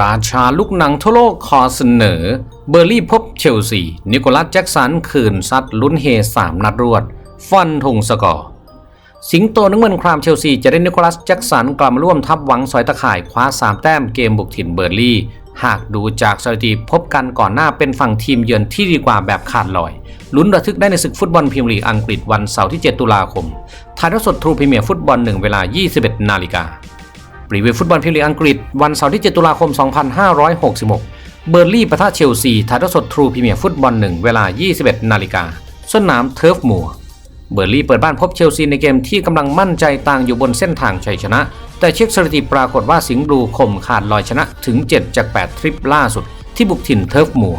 ราชาลูกหนังทั่วโลกขอเสนอ เบอร์ลี่พบเชลซี นิโคลัสแจ็กสันคืนซัดลุ้นเฮสามนัดรวด ฟันธงสกอร์สิงโตนักเงินครามเชลซีจะได้นิโคลัสแจ็กสันกลับมาร่วมทัพหวังสอยตะข่ายคว้า 3 แต้มเกมบุกถิ่นเบอร์ลี่ หากดูจากสถิติพบกันก่อนหน้าเป็นฝั่งทีมเยือนที่ดีกว่าแบบขาดลอย ลุ้นระทึกได้ในศึกฟุตบอลพรีเมียร์ลีกอังกฤษวันเสาร์ที่ 7 ตุลาคมถ่ายทอดสดทรูพรีเมียร์ฟุตบอล1เวลา 21 นาฬิกา รีวิวฟุตบอลพรีเมียร์ลีอังกฤษ วันเสาร์ที่ 7 ตุลาคม 2566 เบอร์ลี่ปะทะเชลซีถ่ายทอดสดทรูพรีเมียร์ฟุตบอล1เวลา 21 นาฬิกาสนามเทิร์ฟมัวเบอร์ลี่เปิดบ้านพบเชลซีในเกมที่กำลังมั่นใจต่างอยู่บนเส้นทางชัยชนะ แต่เช็คสถิติปรากฏว่าสิงห์บลูข่มขาดลอยชนะถึง 7 จาก 8 ทริปล่าสุด ที่บุกถิ่นเทิร์ฟมัว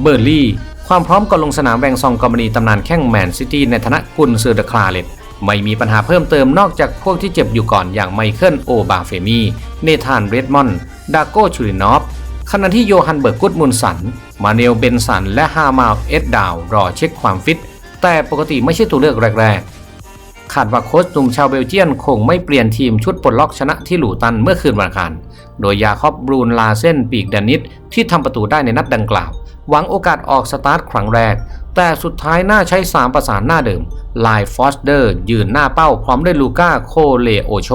เบอร์ลี่ความพร้อมก่อนลงสนามแวงซองกอมนีตำนานแข้งแมนซิตี้ในฐานะกุนซือเดอะคลาเลต ไม่มีปัญหาเพิ่มเติมนอกจากพวกที่เจ็บอยู่ก่อนอย่างไมเคิลโอบาเฟมี เนธานเรดมอนด์ดาโกชูรินอฟขณะที่โยฮันเบิร์กกุดมุนสัน มาเนลเบนสัน และฮามาลเอ็ดดาว รอเช็คความฟิต แต่ปกติไม่ใช่ตัวเลือกแรกๆคาดว่าโค้ชหนุ่มชาวเบลเจียนคงไม่เปลี่ยนทีมชุดปลดล็อกชนะที่หลูตันเมื่อคืนวันอังคาร โดยยาคอบบรูนลาเซนปีกแดนิสที่ทำประตูได้ในนัดดังกล่าว หวังโอกาสออกสตาร์ทครั้งแรก แต่สุดท้ายน่าใช้ 3 ประสานหน้าเดิมไลฟอสเดอร์ยืนหน้าเป้าพร้อมด้วยลูก้าโคเลโอโช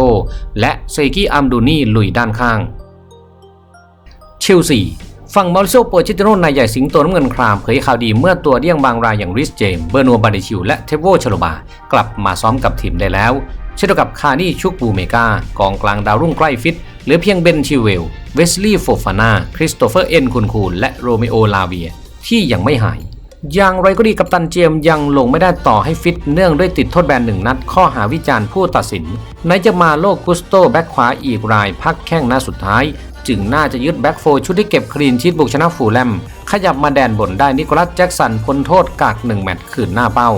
และเซกิอัมดูนี่ลุยด้านข้าง เชลซีฝั่งมาริโซโปชิติโนนายใหญ่สิงโตน้ำเงินครามเผยข่าวดีเมื่อตัวเดี่ยงบางรายอย่างริสเจม เบอร์นัวบาเดชิว และเทโวชโลบา กลับมาซ้อมกับทีมได้แล้ว เช่นเดียวกับคานี่ชุกบูเมกากองกลางดาวรุ่งใกล้ฟิตเหลือเพียงเบนชิเวล เวสลีย์โฟฟานา คริสโตเฟอร์เอ็นคุนคูและโรเมโอลาเวีย ที่ยังไม่หาย อย่างไรก็ดีกัปตันเจมส์ยังลงไม่ได้ต่อให้ฟิตเนื่องด้วยติดโทษแบนหนึ่งนัด ข้อหาวิจารณ์ผู้ตัดสินไหนจะมาโลกกุสโตแบ็คขวาอีกรายพักแข้งหน้าสุดท้าย จึงน่าจะยึดแบ็กโฟร์ชุดที่เก็บคลีนชีตบุกชนะฟูลแลม ขยับมาแดนบนได้นิโคลัสแจ็กสันพ้นโทษกากหนึ่งแมตช์คืนหน้าเป้า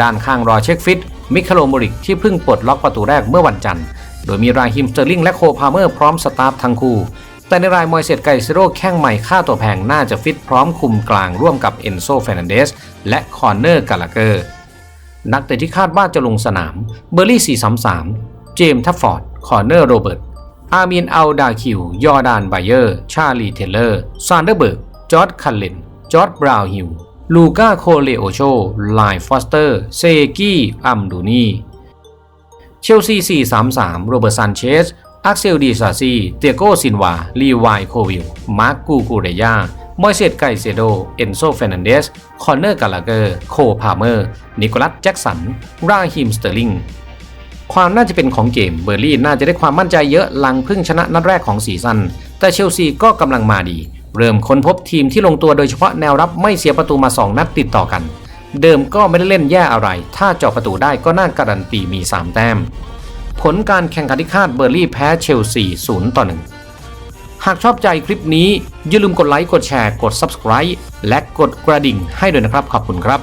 ด้านข้างรอเช็คฟิต มิคาโลโมริกที่เพิ่งปลดล็อกประตูแรกเมื่อวันจันทร์ โดยมีราฮิมสเตอร์ลิงและโคพาเมอร์พร้อมสตาฟทั้งคู่ แต่ในรายมอยเซตไกซิโร่แข้งใหม่ค่าตัวแพงน่าจะฟิตพร้อมคุมกลางร่วมกับเอนโซเฟรนันเดสและคอนเนอร์กาลาเกอร์ นักเตะที่คาดว่าจะลงสนาม เบอร์ลี่ 433 เจมส์ทัฟฟอร์ด คอร์เนอร์โรเบิร์ต อามีนอัลดาคิว ยอร์ดานไบเยอร์ ชาลีเทเลอร์ ซานเดอร์เบิร์ก จอร์ดคันเลน จอร์ดบราวน์ฮิลลูก้าโคเลโอโช ไลฟอสเตอร์ เซกี้ อัมดูนีเชลซี 433 โรเบิร์ตซันเชส อักเซลดีซาซี เตียโกซินวา ลีวายโควิล มาร์กกูกูเรยามอยเซตไกเซโด เอนโซเฟนันเดส คอนเนอร์กาลาเกอร์ โคพาเมอร์ นิโคลัสแจ็กสัน ราฮิมสเตอร์ลิง ความน่าจะเป็นของเกม เบอร์ลี่น่าจะได้ความมั่นใจเยอะหลังพึ่งชนะนัดแรกของซีซั่น แต่เชลซีก็กำลังมาดี เริ่มค้นพบทีมที่ลงตัวโดยเฉพาะแนวรับไม่เสียประตูมา 2 นัดติดต่อกัน เดิมก็ไม่ได้เล่นแย่อะไร ถ้าเจาะประตูได้ก็น่าการันตีมี 3 แต้ม ผลการแข่งขันที่คาดเบอร์ลี่แพ้เชลซี 0 ต่อ 1 หากชอบใจคลิปนี้อย่าลืมกดไลค์ กดแชร์ กด Subscribe และกดกระดิ่งให้ด้วยนะครับ ขอบคุณครับ